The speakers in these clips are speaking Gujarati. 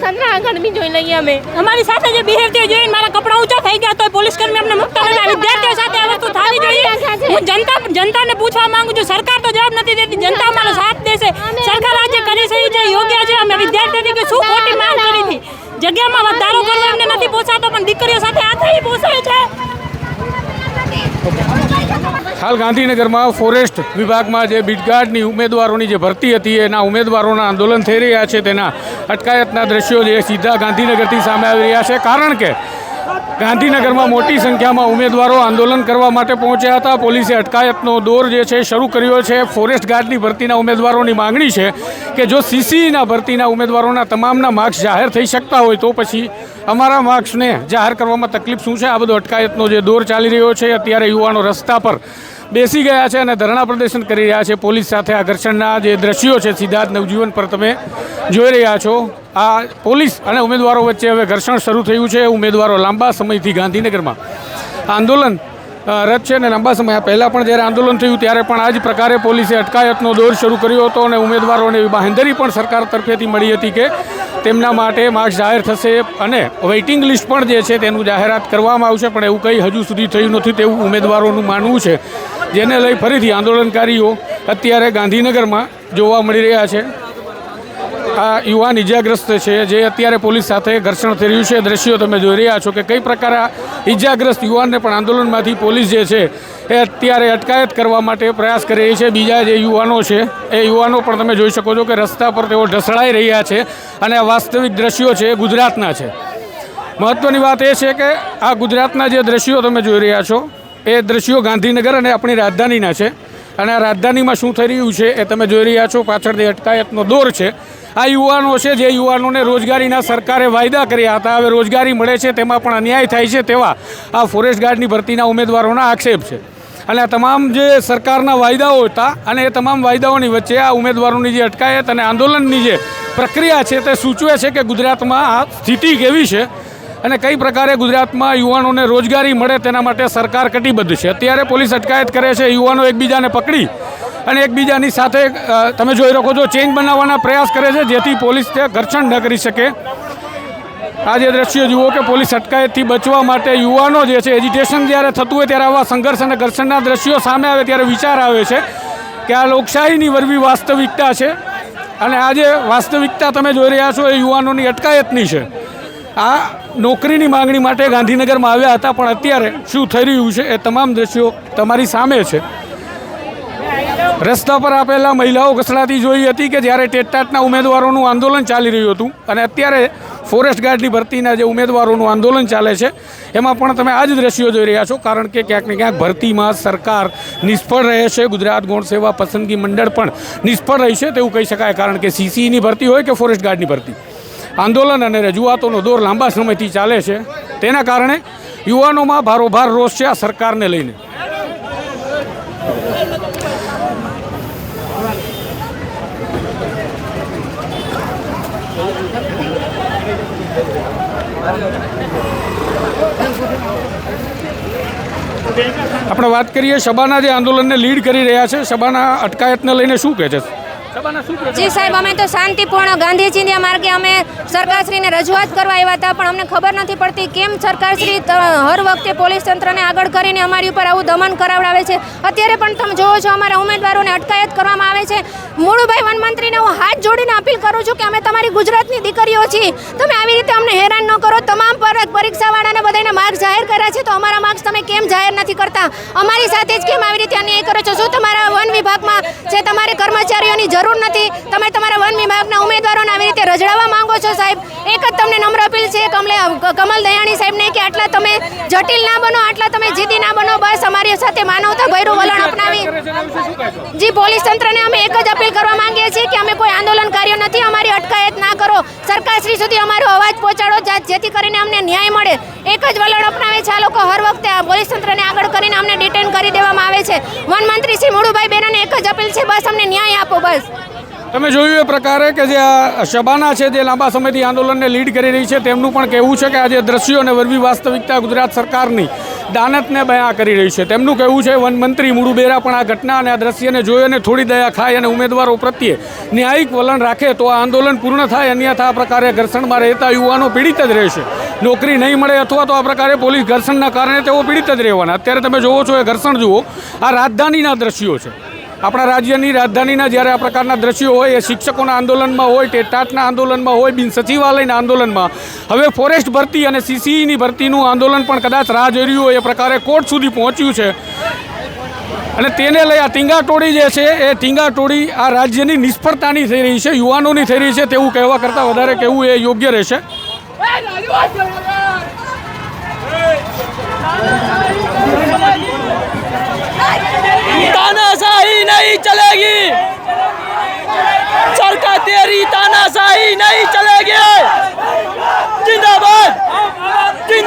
પોલીસ તંત્ર આગળ બી જોઈ લઈએ અમે. અમારી સાથે જે બિહેવ થયો જોઈને મારા કપડા ઊંચા થઈ ગયા તો પોલીસ કર્મી અમને મુક્ત નથી વિદ્યાર્થીઓ સાથે આ વસ્તુ થવી જોઈએ. હું જનતા જનતાને પૂછવા માંગુ છું સરકાર તો જવાબ નથી દેતી. જનતા અમારો સાથ દેશે. સરકાર આજે કરી રહી છે યોગ્ય છે. અમે વિદ્યાર્થી તરીકે શું ખોટી માંગ કરી હતી? જગ્યામાં વધારો કરવો એમને નથી પોસાતો પણ દીકરીઓ સાથે આ થઈ પોસાય છે. હાલ ગાંધીનગરમાં ફોરેસ્ટ વિભાગમાં જે બીટગાર્ડની ઉમેદવારોની જે ભરતી હતી, એના ઉમેદવારોના આંદોલન થઈ રહ્યા છે. તેના અટકાયતના દ્રશ્યો જે સીધા ગાંધીનગરથી સામે આવી રહ્યા છે. કારણ કે ગાંધીનગરમાં મોટી સંખ્યામાં ઉમેદવારો આંદોલન કરવા માટે પહોંચ્યા હતા. પોલીસે અટકાયતનો દોર જે છે શરૂ કર્યો છે. ફોરેસ્ટ ગાર્ડની ભરતીના ઉમેદવારોની માંગણી છે કે જો સીસીના ભરતીના ઉમેદવારોના તમામના માર્ક્સ જાહેર થઈ શકતા હોય તો પછી અમારા માર્ક્સને જાહેર કરવામાં તકલીફ શું છે? આ બધો અટકાયતનો જે દોર ચાલી રહ્યો છે, અત્યારે યુવાનો રસ્તા પર બેસી ગયા છે અને ધરણા પ્રદર્શન કરી રહ્યા છે. પોલીસ સાથે આ ઘર્ષણના જે દ્રશ્યો છે, સીધા જ નવજીવન પર તમે જોઈ રહ્યા છો. આ પોલીસ અને ઉમેદવારો વચ્ચે હવે ઘર્ષણ શરૂ થયું છે. ઉમેદવારો લાંબા સમયથી ગાંધીનગરમાં આંદોલન રદ છે અને લાંબા સમય પહેલાં પણ જ્યારે આંદોલન થયું ત્યારે પણ આ જ પ્રકારે પોલીસે અટકાયતનો દોર શરૂ કર્યો હતો અને ઉમેદવારોને એવી બાંહેધરી પણ સરકાર તરફેથી મળી હતી કે તેમના માટે માર્ક્સ જાહેર થશે અને વેઇટિંગ લિસ્ટ પણ જે છે તેનું જાહેરાત કરવામાં આવશે. પણ એવું કંઈ હજુ સુધી થયું નથી તેવું ઉમેદવારોનું માનવું છે. જેને લઈ ફરીથી આંદોલનકારીઓ અત્યારે ગાંધીનગરમાં જોવા મળી રહ્યા છે. આ યુવાન ઇજાગ્રસ્ત છે જે અત્યારે પોલીસ સાથે ઘર્ષણ થઈ રહ્યું છે. દ્રશ્યો તમે જોઈ રહ્યા છો કે કઈ પ્રકારે ઇજાગ્રસ્ત યુવાનને પણ આંદોલનમાંથી પોલીસ જે છે એ અત્યારે અટકાયત કરવા માટે પ્રયાસ કરી રહી છે. બીજા જે યુવાનો છે, એ યુવાનો પણ તમે જોઈ શકો છો કે રસ્તા પર તેઓ ઢસડાઈ રહ્યા છે અને આ વાસ્તવિક દ્રશ્યો છે એ ગુજરાતના છે. મહત્ત્વની વાત એ છે કે આ ગુજરાતના જે દ્રશ્યો તમે જોઈ રહ્યા છો એ દ્રશ્યો ગાંધીનગર અને આપણી રાજધાનીના છે. અને આ રાજધાનીમાં શું થઈ રહ્યું છે એ તમે જોઈ રહ્યા છો. પાછળથી અટકાયતનો દોર છે. આ યુવાનો છે જે યુવાનોને રોજગારીના સરકારે વાયદા કર્યા હતા. હવે રોજગારી મળે છે, તેમાં પણ અન્યાય થાય છે તેવા આ ફોરેસ્ટ ગાર્ડની ભરતીના ઉમેદવારોના આક્ષેપ છે. અને આ તમામ જે સરકારના વાયદાઓ હતા અને એ તમામ વાયદાઓની વચ્ચે આ ઉમેદવારોની જે અટકાયત અને આંદોલનની જે પ્રક્રિયા છે તે સૂચવે છે કે ગુજરાતમાં આ સ્થિતિ કેવી છે. અને કઈ પ્રકારે ગુજરાતમાં યુવાનોને રોજગારી મળે તેના માટે સરકાર કટિબદ્ધ છે? અત્યારે પોલીસ અટકાયત કરે છે, યુવાનો એકબીજાને પકડી અને એકબીજાની સાથે તમે જોઈ શકો છો ચેન્જ બનાવવાના પ્રયાસ કરે છે, જેથી પોલીસ તે ઘર્ષણ ન કરી શકે. આ જે દ્રશ્યો જુઓ કે પોલીસ અટકાયતથી બચવા માટે યુવાનો જે છે એજ્યુટેશન જ્યારે થતું હોય ત્યારે આવા સંઘર્ષ અને ઘર્ષણના દ્રશ્યો સામે આવે ત્યારે વિચાર આવે છે કે આ લોકશાહીની વરવી વાસ્તવિકતા છે. અને આ જે વાસ્તવિકતા તમે જોઈ રહ્યા છો, એ યુવાનોની અટકાયતની છે. આ નોકરીની માંગણી માટે ગાંધીનગરમાં આવ્યા હતા, પણ અત્યારે શું થઈ રહ્યું છે એ તમામ દ્રશ્યો તમારી સામે છે. રસ્તા પર આપેલા મહિલાઓ ઘસડાતી જોઈ હતી કે જ્યારે ટેટટાટના ઉમેદવારોનું આંદોલન ચાલી રહ્યું હતું અને અત્યારે ફોરેસ્ટ ગાર્ડની ભરતીના જે ઉમેદવારોનું આંદોલન ચાલે છે, એમાં પણ તમે આ જ દ્રશ્યો જોઈ રહ્યા છો, કારણ કે ક્યાંક ને ક્યાંક ભરતીમાં સરકાર નિષ્ફળ રહે છે, ગુજરાત ગૌણ સેવા પસંદગી મંડળ પણ નિષ્ફળ રહી છે, તેવું કહી શકાય, કારણ કે સીસીની ભરતી હોય કે ફોરેસ્ટ ગાર્ડની ભરતી? આંદોલન અને રજૂઆતોનો દોર લાંબા સમયથી ચાલે છે. તેના કારણે યુવાનોમાં ભારોભાર રોષ છે આ સરકારને લઈને. આપણે વાત કરીએ સભાના જે આંદોલનને લીડ કરી રહ્યા છે સભાના અટકાયતને લઈને શું કહે છે? જી સાહેબ, અમે તો શાંતિપૂર્ણ ગાંધીજીના માર્ગે અમે સરકારશ્રીને રજૂઆત કરવા આવ્યા હતા, પણ અમને ખબર નથી પડતી કેમ સરકારશ્રી હર વખતે પોલીસ તંત્રને આગળ કરીને અમારી ઉપર આવું દમન કરાવડાવે છે. અત્યારે પણ તમે જોવો છો, અમારા ઉમેદવારોને અટકાયત કરવામાં આવે છે. મુળુભાઈ વનમંત્રીને હું હાથ જોડીને અપીલ કરું છું કે અમે તમારી ગુજરાતની દીકરીઓ છીએ. તમે આવી રીતે અમને હેરાન ન કરો. તમામ પર પરીક્ષાવાળાને બધાને માર્ક જાહેર કર્યા છે, તો અમારા માર્ક્સ તમે કેમ જાહેર નથી કરતા? અમારી સાથે જ કેમ આવી રીતે અન્યાય કરો છો? શું તમારા જે તમારે કર્મચારીઓની જરૂર નથી, તમે તમારા વન વિભાગના ઉમેદવારોને આવી રીતે રજડાવવા માંગો છો સાહેબ. એક જ તમને નમ્ર અપીલ છે, કમલે, કમલ દયાણી સાહેબને કે આટલા તમે જટિલ ના બનો, આટલા તમે જીદી ના બનો, બસ અમારી સાથે માનવતા ભર્યું વલણ અપનાવી. જી, પોલીસ તંત્રને અમે એક જ અપીલ કરવા માંગીએ છીએ કે અમે કોઈ આંદોલનકારીઓ નથી, અમારી અટકાયત ના કરો. સરકારશ્રી સુધી અમારો અવાજ પહોંચાડો જેથી કરીને અમને ન્યાય મળે. એક જ વલણ અપનાવે છે, આ લોકો હર વખતે આ પોલીસ તંત્રને આગળ કરીને અમને ડિટેન કરી દેવામાં આવે છે. વન મંત્રી શ્રી મુળુભાઈ બેનાને એક જ અપીલ છે, બસ અમને ન્યાય આપો, બસ. તમે જોયું એ પ્રકારે કે જે આ શબાના છે જે લાંબા સમયથી આંદોલનને લીડ કરી રહી છે. તેમનું પણ કહેવું છે કે આજે દ્રશ્યો અને વરવી વાસ્તવિકતા ગુજરાત સરકારની દાનતને બયા કરી રહી છે. તેમનું કહેવું છે, વન મંત્રી મુડુ બેરા પણ આ ઘટના અને આ દ્રશ્યને જોઈ અને થોડી દયા ખાય અને ઉમેદવારો પ્રત્યે ન્યાયિક વલણ રાખે તો આ આંદોલન પૂર્ણ થાય. અન્યથા આ પ્રકારે ઘર્ષણમાં રહેતા યુવાનો પીડિત જ રહેશે. નોકરી નહીં મળે અથવા તો આ પ્રકારે પોલીસ ઘર્ષણના કારણે તેઓ પીડિત જ રહેવાના. અત્યારે તમે જોવો છો એ ઘર્ષણ, જુઓ, આ રાજધાનીના દ્રશ્યો છે. આપણા રાજ્યની રાજધાનીના જ્યારે આ પ્રકારના દ્રશ્યો હોય, એ શિક્ષકોના આંદોલનમાં હોય, ટેટાટના આંદોલનમાં હોય, બિન સચિવાલયના આંદોલનમાં. હવે ફોરેસ્ટ ભરતી અને સીસીઈની ભરતીનું આંદોલન પણ કદાચ રાહ જોઈ રહ્યું હોય, એ પ્રકારે કોર્ટ સુધી પહોંચ્યું છે. અને તેને લઈ આ ટીંગાટોળી જે છે, એ ટીંગાટોળી આ રાજ્યની નિષ્ફળતાની થઈ રહી છે, યુવાનોની થઈ રહી છે તેવું કહેવા કરતાં વધારે કહેવું એ યોગ્ય રહેશે. तानाशाही नहीं चलेगी सरकार तेरी तानाशाही नहीं चलेगी जिंदाबाद जिंदाबाद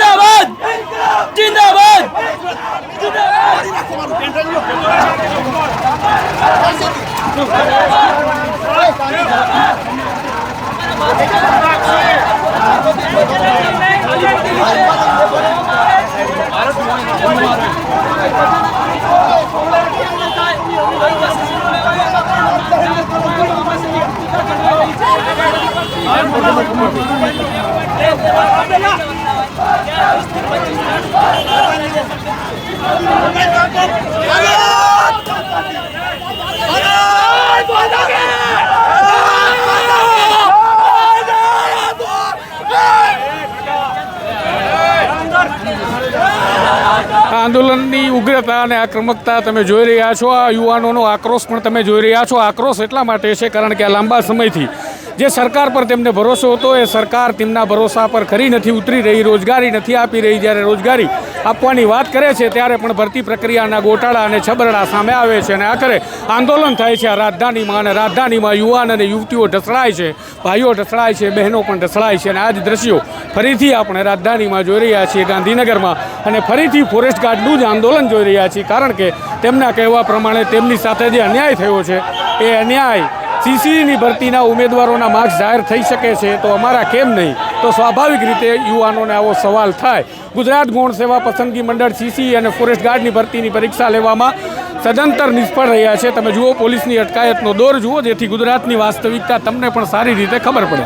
આંદોલનની ઉગ્રતા અને આક્રમકતા તમે જોઈ રહ્યા છો. આ યુવાનોનો આક્રોશ પણ તમે જોઈ રહ્યા છો. આક્રોશ એટલા માટે છે કારણ કે આ લાંબા સમયથી જે સરકાર પર તેમને ભરોસો હતો, એ સરકાર તેમના ભરોસા પર ખરી નથી ઉતરી રહી, રોજગારી નથી આપી રહી. જ્યારે રોજગારી આપવાની વાત કરે છે, ત્યારે પણ ભરતી પ્રક્રિયાના ગોટાળા અને છબરડા સામે આવે છે અને આખરે આંદોલન થાય છે. આ રાજધાનીમાં અને રાજધાનીમાં યુવાન અને યુવતીઓ ઢસડાય છે, ભાઈઓ ઢસડાય છે, બહેનો પણ ઢસડાય છે અને આ જ દ્રશ્યો ફરીથી આપણે રાજધાનીમાં જોઈ રહ્યા છીએ, ગાંધીનગરમાં. અને ફરીથી ફોરેસ્ટ ગાર્ડનું જ આંદોલન જોઈ રહ્યા છીએ, કારણ કે તેમના કહેવા પ્રમાણે તેમની સાથે જે અન્યાય થયો છે, એ અન્યાય સીસીની ભરતીના ઉમેદવારોના માર્ક્સ જાહેર થઈ શકે છે તો અમારા કેમ નહીં? તો સ્વાભાવિક રીતે યુવાનોને આવો સવાલ થાય. ગુજરાત ગૌણ સેવા પસંદગી મંડળ સીસી અને ફોરેસ્ટ ગાર્ડની ભરતીની પરીક્ષા લેવામાં સદંતર નિષ્ફળ રહ્યા છે. તમે જુઓ, પોલીસની અટકાયતનો દોર જુઓ, જેથી ગુજરાતની વાસ્તવિકતા તમને પણ સારી રીતે ખબર પડે.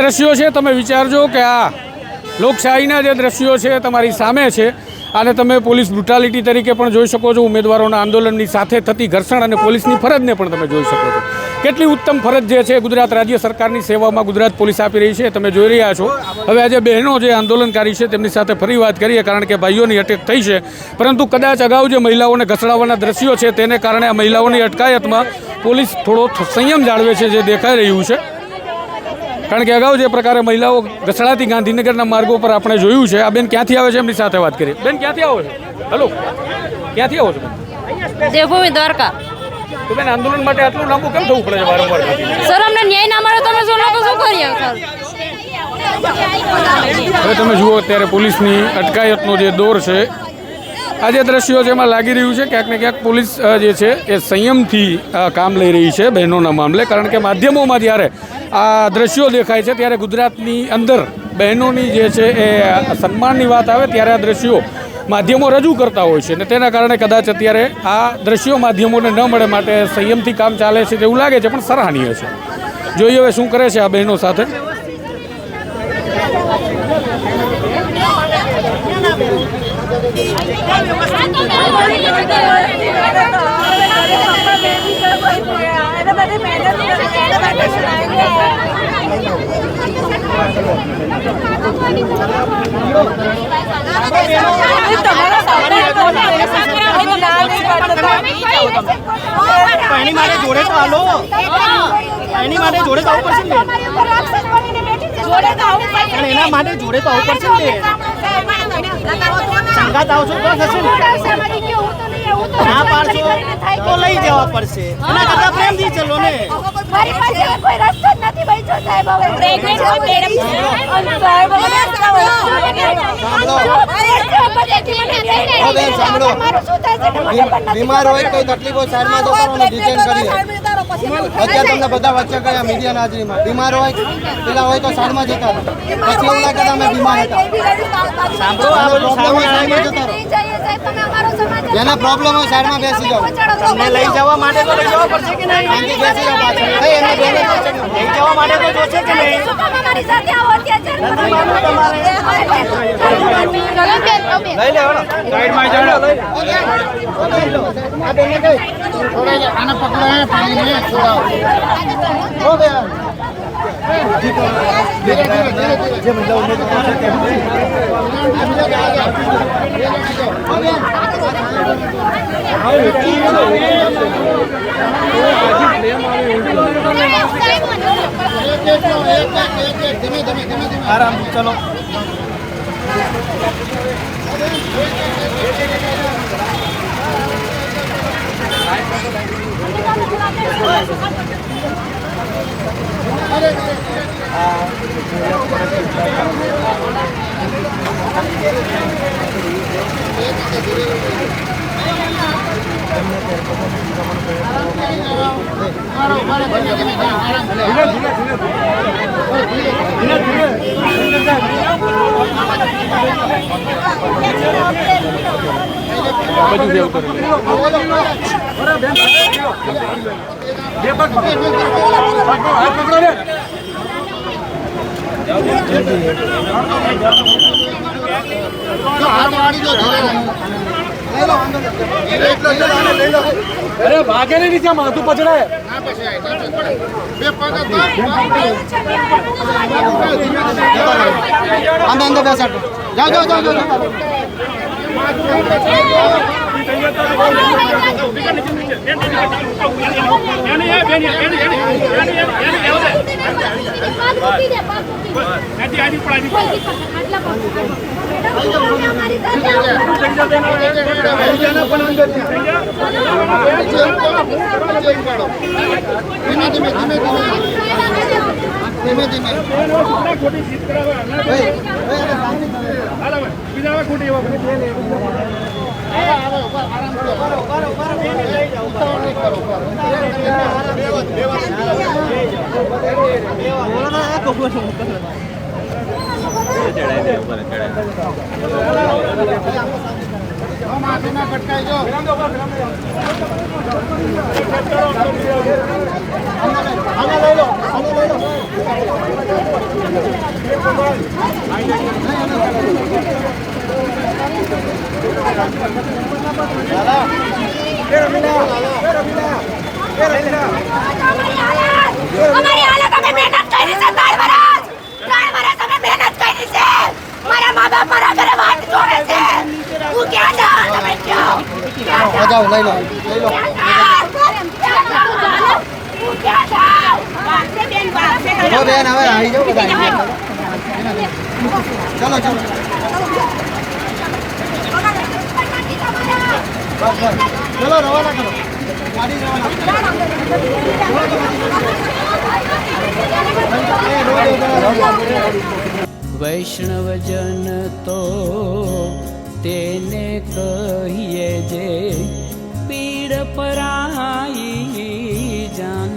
દ્રશ્યો છે, તમે વિચારજો કે આ લોકશાહીના જે દ્રશ્યો છે, તમારી સામે છે. આને તમે પોલીસ બ્રુટાલિટી તરીકે પણ જોઈ શકો છો. ઉમેદવારોના આંદોલનની સાથે થતી ઘર્ષણ અને પોલીસની ફરજને પણ તમે જોઈ શકો છો. કેટલી ઉત્તમ ફરજ જે છે, ગુજરાત રાજ્ય સરકારની સેવામાં ગુજરાત પોલીસ આપી રહી છે, તમે જોઈ રહ્યા છો. હવે આજે બહેનો જે આંદોલનકારી છે, તેમની સાથે ફરી વાત કરીએ, કારણ કે ભાઈઓની અટેક થઈ છે. પરંતુ કદાચ અગાઉ જે મહિલાઓને ઘસડાવવાના દ્રશ્યો છે, તેને કારણે આ મહિલાઓની અટકાયતમાં પોલીસ થોડો સંયમ જાળવે છે, જે દેખાઈ રહ્યું છે. કારણ કે અગાઉ જે પ્રકારે મહિલાઓ ઘસડાતી ગાંધીનગરના માર્ગો પર આપણે જોયું છે આ બેન ક્યાંથી આવે છે એમની સાથે વાત કરીએ. બેન ક્યાંથી આવો છો? હલો. ક્યાંથી આવો છો? દેવભૂમિ દ્વારકા. તો બેન આંદોલન માટે આટલું લાંબુ કેમ થવું પડે છે વારંવાર સર અમને ન્યાય ના મળે તમે શું લોકો શું કરીએ? હવે તમે જુઓ અત્યારે પોલીસની અટકાયતનો જે દોર છે આ જે દ્રશ્યો છે એમાં લાગી રહ્યું છે ક્યાંક ને ક્યાંક પોલીસ જે છે એ સંયમથી કામ લઈ રહી છે બહેનોના મામલે કારણ કે માધ્યમોમાં જ્યારે આ દ્રશ્યો દેખાય છે ત્યારે ગુજરાતની અંદર બહેનોની જે છે એ સન્માનની વાત આવે ત્યારે આ દ્રશ્યો માધ્યમો રજૂ કરતા હોય છે અને તેના કારણે કદાચ અત્યારે આ દ્રશ્યો માધ્યમોને ન મળે માટે સંયમથી કામ ચાલે છે તેવું લાગે છે, પણ સરાહનીય છે. જોઈએ હવે શું કરે છે આ બહેનો સાથે. એની માટે જોડે તો હાલો એની માટે જોડે તો આવવું પડશે ને પણ એના માટે જોડે તો આવવું પડશે ને સંગાત આવશો તો થશે ને? ના પાડશો તો લઈ જવા પડશે. એના કરતા પ્રેમથી ચલો ને. મારી પાસે કોઈ રસ્તો જ નથી બચ્યો સાહેબ હવે. પ્રેગ્નન્ટ હોય. મેડમ. સાહેબ હવે હવે સાંભળો. બીમાર હોય. કોઈ તકલીફ સાઈડમાં તો કરો ને ડિટેન કરીએ અત્યારે તમને બધા વચ્ચે ગયા મીડિયાના હાજરીમાં? બીમાર હોય પેલા હોય તો સાઈડમાં જતા પછી એમ લાગે અમે બીમાર હતા. સાંભળો આ બધું જતા જેના પ્રોબ્લેમ હોય સાઈડમાં બેસી જાઓ. તમને લઈ જવા માટે તો લઈ જવા પડશે કે નહીં? બેસી જાઓ પાછળ. લઈ જવા માટે તો જોશે કે નહીં? લઈ લે હળો. સાઈડમાં જાડો આ બેને કઈ? થોડા આને પકડો હે પાણીને છોડાવો હો બે আরে બધા ઉમેદ ધીમે ધીમે ધીમે ધીમે આરામથી ચલો બધું સેવ કરેલું લઈ લો વાંધો નહીં એટલો જ આને લઈ લો અરે ભાગે ને નીચે માથું પછડાય અંદર અંદર બેસાડો જાઓ જાઓ જાઓ જાઓ ધીમે ધીમે ધીમે ધીમે ધીમે ધીમે ભાઈ ભાઈ માથેમાં પટકાઈ જો આને લઈ લો આને લઈ લો લઈ લો લઈ લો તો બેન હવે આવી જાવ બધા ચલો ચલો. રવાના કરો. ગાડી રવાના વૈષ્ણવજન તો તેને કહીએ જે પીડ પરાઈ જાન